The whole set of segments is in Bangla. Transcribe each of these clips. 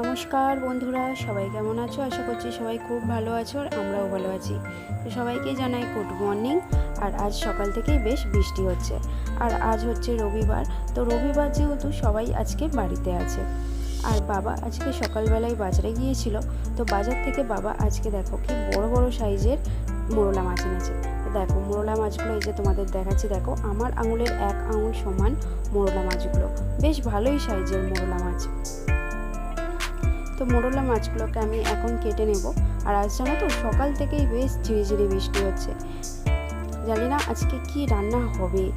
নমস্কার বন্ধুরা, সবাই কেমন আছো? আশা করছি সবাই খুব ভালো আছো আর আমরাও ভালো আছি। তো সবাইকে জানাই গুড মর্নিং আর আজ সকাল থেকেই বেশ বৃষ্টি হচ্ছে। আর আজ হচ্ছে রবিবার, তো রবিবার যেহেতু সবাই আজকে বাড়িতে আছে। আর বাবা আজকে সকালবেলায় বাজারে গিয়েছিল, তো বাজার থেকে বাবা আজকে দেখো কি বড় বড় সাইজের মোরলা মাছ এনেছে। দেখো মোরলা মাছগুলো এই যে তোমাদের দেখাচ্ছি, দেখো আমার আঙুলের এক আঙুল সমান মোরলা মাছগুলো। বেশ ভালোই সাইজের মোরলা মাছ। তো মোরলা মাছগুলোকে আমি এখন কেটে নেব। আর আজ জানো তো, সকাল থেকেই বেশ ঝিরিঝিরি বৃষ্টি হচ্ছে। জানি না আজকে কি রান্না হবে।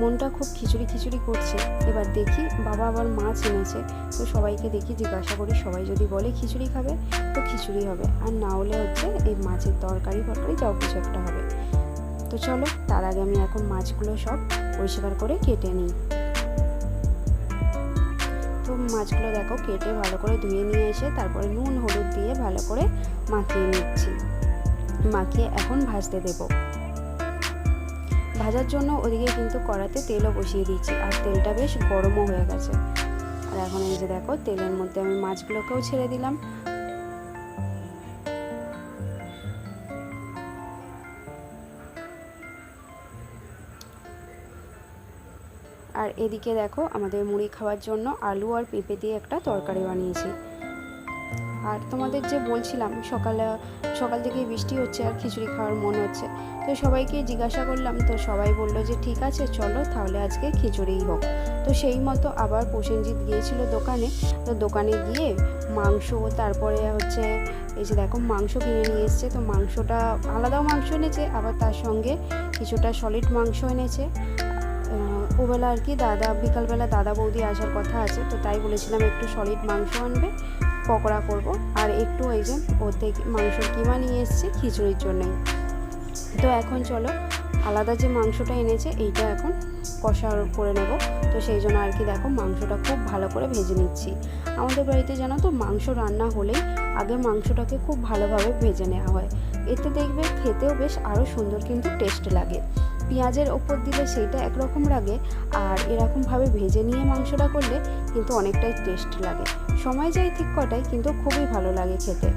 মনটা খুব খিচুড়ি খিচুড়ি করছে। এবার দেখি বাবা আবার মাছ এনেছে। তো সবাইকে দেখি, জিজ্ঞাসা করি, সবাই যদি বলে খিচুড়ি খাবে, তো খিচুড়ি হবে। আর না হলে হচ্ছে এই মাছের তরকারি ফরকারি যাও কিছু একটা হবে। তো চলো, তার আগে আমি এখন মাছগুলো সব পরিষ্কার করে কেটে নিই। মাছগুলো দেখো কেটে ভালো করে ধুয়ে নিয়ে এসে তারপরে নুন, হলুদ দিয়ে ভালো করে মাখিয়ে নিচ্ছি। মাখিয়ে এখন ভাজতে দেব। ভাজার জন্য ওদিকে কিন্তু কড়াতে তেলও বসিয়ে দিচ্ছি আর তেলটা বেশ গরমও হয়ে গেছে। আর এখন এই যে দেখো, তেলের মধ্যে আমি মাছগুলোকেও ছেড়ে দিলাম। আর এদিকে দেখো আমাদের মুড়ি খাওয়ার জন্য আলু আর পেঁপে দিয়ে একটা তরকারি বানিয়েছি। আর তোমাদের যে বলছিলাম, সকালে, সকাল থেকে বৃষ্টি হচ্ছে আর খিচুড়ি খাওয়ার মন হচ্ছে। তো সবাইকে জিজ্ঞাসা করলাম, তো সবাই বলল যে, ঠিক আছে, চলো তাহলে আজকে খিচুড়িই হোক। তো সেই মতো আবার প্রসেনজিৎ গিয়েছিল দোকানে। তো দোকানে গিয়ে মাংস তারপরে হচ্ছে, এই যে দেখো মাংস কিনে নিয়ে এসছে। তো মাংসটা আলাদাও মাংস এনেছে, আবার তার সঙ্গে কিছুটা সলিড মাংস এনেছে। ওবেলা আর কি, দাদা, বিকালবেলা দাদা বৌদি আসার কথা আছে, তো তাই বলেছিলাম একটু সলিড মাংস আনবে, পকোড়া করব। আর একটু এই যে ওতে মাংসর কিমা নিয়ে এসছে, খিচুড়ির জন্যই। তো এখন চলো, আলাদা যে মাংসটা এনেছে, এইটা এখন কষা করে নেব। তো সেই জন্য আর কি দেখো, মাংসটা খুব ভালো করে ভেজে নিচ্ছি। আমাদের বাড়িতে জানো তো, মাংস রান্না হলেই আগে মাংসটাকে খুব ভালোভাবে ভেজে নেওয়া হয়। এতে দেখবে খেতেও বেশ আরও সুন্দর কিন্তু টেস্ট লাগে। পেঁয়াজের ওপর দিলে সেইটা একরকম লাগে আর এরকমভাবে ভেজে নিয়ে মাংসটা করলে কিন্তু অনেকটাই টেস্ট লাগে। সময় যায় ঠিক কটায়, কিন্তু খুবই ভালো লাগে খেতে।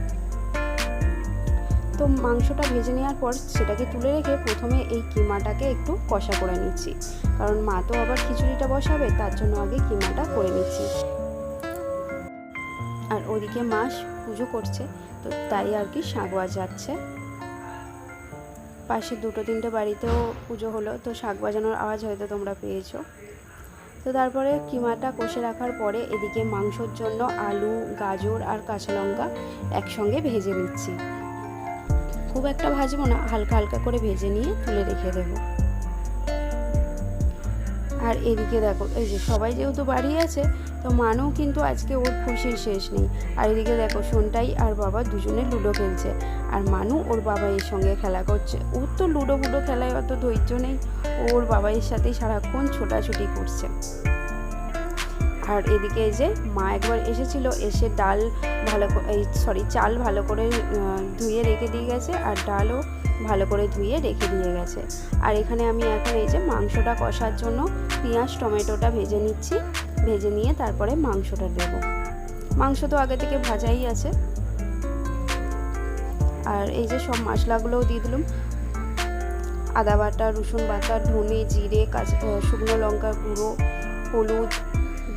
তো মাংসটা ভেজে নেওয়ার পর সেটাকে তুলে রেখে প্রথমে এই কিমাটাকে একটু কষা করে নিচ্ছি। কারণ মা তো আবার খিচুড়িটা বসাবে, তার জন্য আগে কিমাটা করে নিচ্ছি। আর ওদিকে মাস পুজো করছে, তো তাই আর কি শাঁগুয়া যাচ্ছে। পাশে দুটো তিনটে বাড়িতেও পুজো হলো, তো শাক বাজানোর আওয়াজ হয়তো তোমরা পেয়েছ। তো তারপরে কিমাটা কষে রাখার পরে এদিকে মাংসর জন্য আলু, গাজর আর কাঁচা লঙ্কা একসঙ্গে ভেজে নিচ্ছি। খুব একটা ভাজবো না, হালকা হালকা করে ভেজে নিয়ে তুলে রেখে দেবো। আর এদিকে দেখো, এই যে সবাই যেহেতু বাড়ি আছে তো মানও কিন্তু আজকে ওর খুশির শেষ নেই। আর এদিকে দেখো সোনটাই আর বাবা দুজনে লুডো খেলছে। আর মানু ওর বাবা এর সঙ্গে খেলা করছে। ওর তো লুডো ফুডো খেলায় অত ধৈর্য নেই। ওর বাবাইয়ের সাথেই সারাক্ষণ ছোটাছুটি করছে। আর এদিকে এই যে মা একবার এসেছিল, এসে ডাল ভালো এই সরি চাল ভালো করে ধুয়ে রেখে দিয়ে গেছে আর ডালও ভালো করে ধুয়ে রেখে দিয়ে গেছে। আর এখানে আমি এখন এই যে মাংসটা কষার জন্য পেঁয়াজ, টমেটোটা ভেজে নিচ্ছি। ভেজে নিয়ে তারপরে মাংসটা দেব। মাংস তো আগে থেকে ভাজাই আছে। আর এই যে সব মশলাগুলোও দিয়ে দিলাম। আদা বাটা, রসুন বাটা, ধনে জিরে, কাঁচা শুকনো লঙ্কা গুঁড়ো, হলুদ,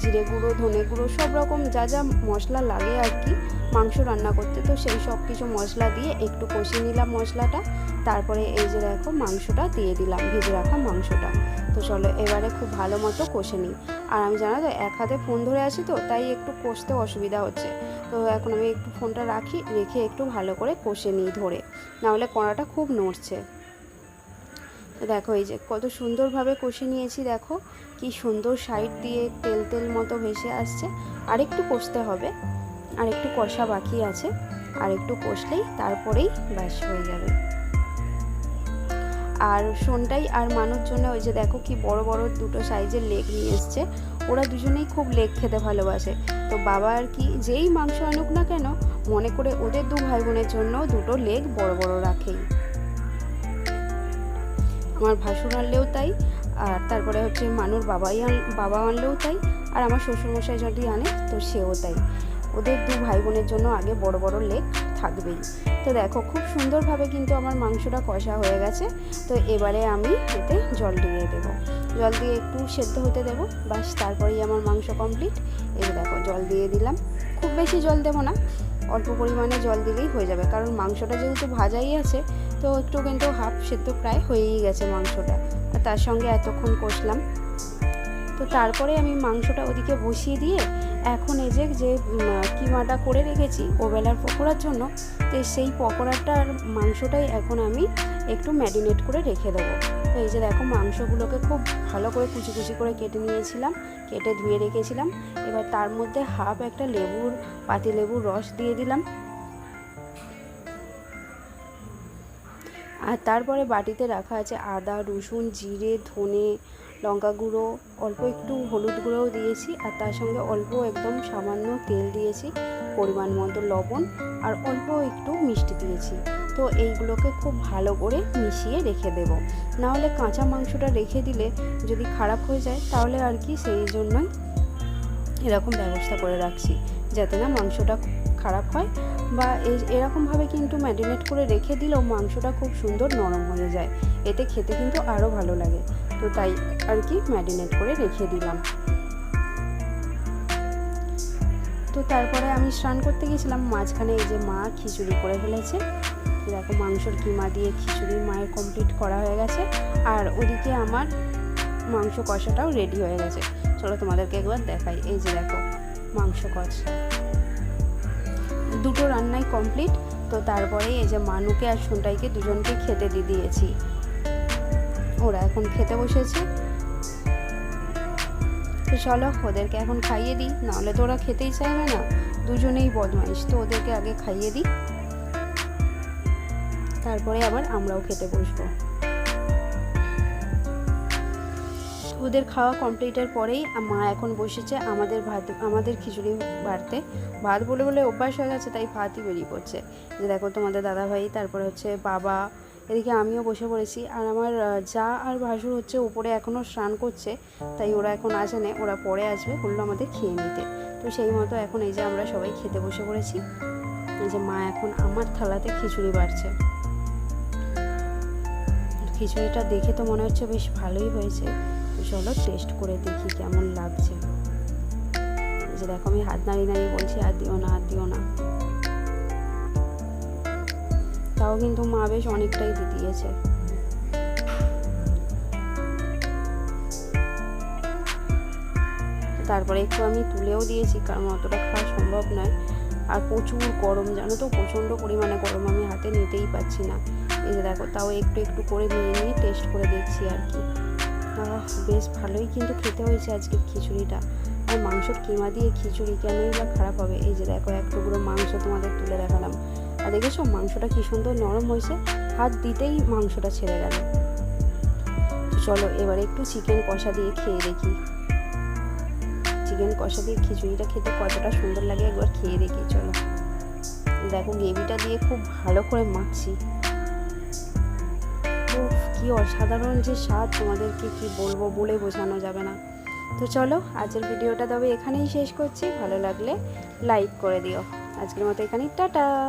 জিরে গুঁড়ো, ধনে গুঁড়ো, সব রকম যা যা মশলা লাগে আর কি, মাংস রান্না করতে, তো সেই সব কিছু মশলা দিয়ে একটু কষিয়ে নিলাম মশলাটা। তারপরে এই যে দেখো মাংসটা দিয়ে দিলাম, ভেজে রাখা মাংসটা। তো চলো এবারে খুব ভালো মতো কষে নিই। আর আমি জানো তো, এক হাতে ফোন ধরে আছি তো, তাই একটু কষতে অসুবিধা হচ্ছে। তো এখন আমি একটু ফোনটা রাখি, রেখে একটু ভালো করে কষে নিই ধরে। নাহলে কড়াটা খুব নড়ছে। দেখো এই যে কত সুন্দরভাবে কষে নিয়েছি দেখো। কি সুন্দর সাইড দিয়ে তেল তেল মতো ভেসে আসছে। আর একটু কষতে হবে। আর একটু কষা বাকি আছে। আর একটু কষলেই তারপরেই ব্যাস হয়ে যাবে। আর সোনটাই আর মানুষ জন্য ওই যে দেখো কি বড় বড় দুটো সাইজের লেগ নিয়ে এসছে। ওরা দুজনেই খুব লেগ খেতে ভালোবাসে। তো বাবা আর কি যেই মাংস আনুক না কেন, মনে করে ওদের দু ভাই বোনের জন্য দুটো লেগ বড় বড় রাখেই আমার ভাসুর আনলেও তাই, আর তারপরে হচ্ছে মানুর বাবাই আন, বাবা আনলেও তাই, আর আমার শ্বশুরমশাই যদি আনে তো সেও তাই। ওদের দু ভাই বোনের জন্য আগে বড় বড় লেগ থাকবেই। তো দেখো, খুব সুন্দরভাবে কিন্তু আমার মাংসটা কষা হয়ে গেছে। তো এবারে আমি এতে জল দিয়ে দেবো। জল দিয়ে একটু সেদ্ধ হতে দেবো। বাস তারপরেই আমার মাংস কমপ্লিট এই দেখো, জল দিয়ে দিলাম। খুব বেশি জল দেবো না। অল্প পরিমাণে জল দিলেই হয়ে যাবে। কারণ মাংসটা যেহেতু ভাজাই আছে, তো একটু কিন্তু হাফ সেদ্ধ প্রায় হয়েই গেছে মাংসটা। আর তার সঙ্গে এতক্ষণ কষলাম। তো তারপরে আমি মাংসটা ওদিকে বসিয়ে দিয়ে এখন এই যে যে কিমাটা করে রেখেছি ওবেলার পকোড়ার জন্য, তো সেই পকোড়াটার মাংসটাই এখন আমি একটু ম্যারিনেট করে রেখে দেবো। তো এই যে দেখো, মাংসগুলোকে খুব ভালো করে কুচি কুচি করে কেটে নিয়েছিলাম, কেটে ধুয়ে রেখেছিলাম। এবার তার মধ্যে হাফ একটা লেবুর, পাতি লেবুর রস দিয়ে দিলাম। আর তারপরে বাটিতে রাখা আছে আদা, রসুন, জিরে, ধনে লঙ্কা গুঁড়ো, অল্প একটু হলুদ গুঁড়োও দিয়েছি আর তার সঙ্গে অল্প একদম সামান্য তেল দিয়েছি পরিমাণ মতো লবণ আর অল্প একটু মিষ্টি দিয়েছি। তো এইগুলোকে খুব ভালো করে মিশিয়ে রেখে দেবো। নাহলে কাঁচা মাংসটা রেখে দিলে যদি খারাপ হয়ে যায় তাহলে আর কি সেই জন্যই এরকম ব্যবস্থা করে রাখছি যাতে না মাংসটা খারাপ হয় বা এরকমভাবে কিন্তু ম্যারিনেট করে রেখে দিলেও মাংসটা খুব সুন্দর নরম হয়ে যায়। এতে খেতে কিন্তু আরও ভালো লাগে। তো তাই আর কি ম্যারিনেট করে রেখে দিলাম। তো তারপরে আমি স্নান করতে গেছিলাম, মাঝখানে এই যে মা খিচুড়ি করে ফেলেছে। দেখো মাংসর কিমা দিয়ে খিচুড়ি মায়ের কমপ্লিট করা হয়ে গেছে। আর ওদিকে আমার মাংস কষাটাও রেডি হয়ে গেছে। চলো তোমাদেরকে একবার দেখাই। এই যে দেখো মাংস কষা। দুটো রান্নাই কমপ্লিট তো তারপরে এই যে মানুকে আর সুনটাইকে দুজনকে খেতে দিয়ে দিয়েছি। ওরা এখন খেতে বসেছে। তো চলো, ওদেরকে এখন খাইয়ে দিই। নাহলে তো ওরা খেতেই চাইবে না। দুজনেই বদমাইশ, তো ওদেরকে আগে খাইয়ে দিই। তারপরে আবার আমরাও খেতে বসবো। ওদের খাওয়া কমপ্লিটের পরেই মা এখন বসেছে আমাদের ভাত, আমাদের খিচুড়ি বাড়তে। ভাত বলে বলে অভ্যাস হয়ে গেছে, তাই ভাতই বেরিয়ে পড়ছে। যে দেখো তোমাদের দাদাভাই, তারপরে হচ্ছে বাবা এদিকে আমিও বসে পড়েছি। আর আমার যা আর ভাসুর হচ্ছে উপরে এখনও স্নান করছে, তাই ওরা এখন আসে না, ওরা পরে আসবে, বলল আমাদের খেয়ে নিতে। তো সেই মতো এখন এই যে আমরা সবাই খেতে বসে পড়েছি। এই যে মা এখন আমার থালাতে খিচুড়ি বাড়ছে। খিচুড়িটা দেখে তো মনে হচ্ছে বেশ ভালোই হয়েছে। চলো টেস্ট করে দেখি কেমন লাগছে। যে দেখো আমি হাত নাড়িয়ে নাড়িয়ে বলছি, আর দিও না, আর দিও না। তাও কিন্তু মা বেশ অনেকটাই দিয়ে দিয়েছে। তারপরে একটু আমি তুলেও দিয়েছি, কারণ অতটা খাওয়া সম্ভব নয়। আর প্রচুর গরম, জানো তো? প্রচণ্ড পরিমাণে গরম আমি হাতে নিতেই পাচ্ছি না। এই যে দেখো, তাও একটু একটু করে নিয়ে নিয়ে টেস্ট করে দেখছি আর কি। বেশ ভালোই কিন্তু খেতে হয়েছে আজকে খিচুড়িটা। আর মাংসর কিমা দিয়ে খিচুড়ি কেনই বা খারাপ হবে? এই যে দেখো, এক টুকরো মাংস তোমাদের তুলে দেখালাম। আর দেখেছ মাংসটা কি সুন্দর নরম হয়েছে? হাত দিতেই মাংসটা ছেড়ে গেল। চলো এবারে একটু চিকেন কষা দিয়ে খেয়ে দেখি। চিকেন কষা দিয়ে খিচুড়িটা খেতে কতটা সুন্দর লাগে একবার খেয়ে দেখি, চলো। দেখো গ্রেভিটা দিয়ে খুব ভালো করে মাখছি। কি অসাধারণ যে স্বাদ তোমাদেরকে কি বলব বলে বোঝানো যাবে না। তো চলো, আজকের ভিডিওটা তবে এখানেই শেষ করছি। ভালো লাগলে লাইক করে দিও। আজকের মতো এখানেই, টাটা!